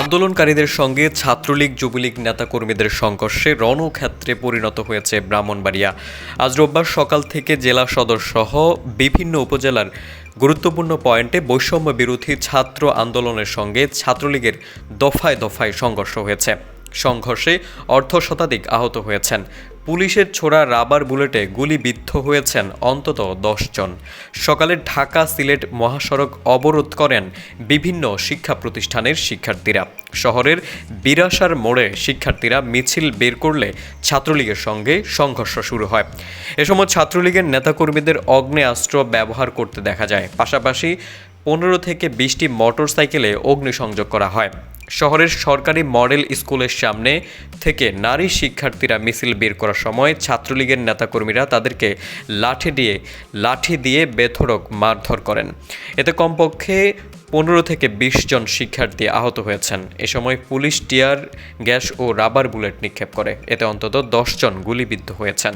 আন্দোলনকারীদের সঙ্গে ছাত্রলীগ, যুবলীগ নেতাকর্মীদের সংঘর্ষে রণক্ষেত্রে পরিণত হয়েছে ব্রাহ্মণবাড়িয়া। আজ রোববার সকাল থেকে জেলা সদর সহ বিভিন্ন উপজেলার গুরুত্বপূর্ণ পয়েন্টে বৈষম্য বিরোধী ছাত্র আন্দোলনের সঙ্গে ছাত্রলীগের দফায় দফায় সংঘর্ষ হয়েছে। সংঘর্ষে অর্ধ শতাধিক আহত হয়েছেন। পুলিশের ছোড়া রাবার বুলেটে গুলিবিদ্ধ হয়েছেন অন্তত জন সকালে ঢাকা সিলেট মহাসড়ক অবরোধ করেন বিভিন্ন শিক্ষা প্রতিষ্ঠানের শিক্ষার্থীরা। শহরের বিরাসার মোড়ে শিক্ষার্থীরা মিছিল বের করলে ছাত্রলীগের সঙ্গে সংঘর্ষ শুরু হয়। এ সময় ছাত্রলীগের নেতাকর্মীদের অগ্নেয়াস্ত্র ব্যবহার করতে দেখা যায়। পাশাপাশি পনেরো থেকে বিশটি মোটরসাইকেলে অগ্নিসংযোগ করা হয়। শহরের সরকারি মডেল স্কুলের সামনে থেকে নারী শিক্ষার্থীরা মিছিল বের করার সময় ছাত্রলীগের নেতাকর্মীরা তাদেরকে লাঠি দিয়ে লাঠি দিয়ে বেধড়ক মারধর করেন। এতে কমপক্ষে পনেরো থেকে বিশ জন শিক্ষার্থী আহত হয়েছেন। এ সময় পুলিশ টিয়ার, গ্যাস ও রাবার বুলেট নিক্ষেপ করে। এতে অন্তত দশ জন গুলিবিদ্ধ হয়েছেন।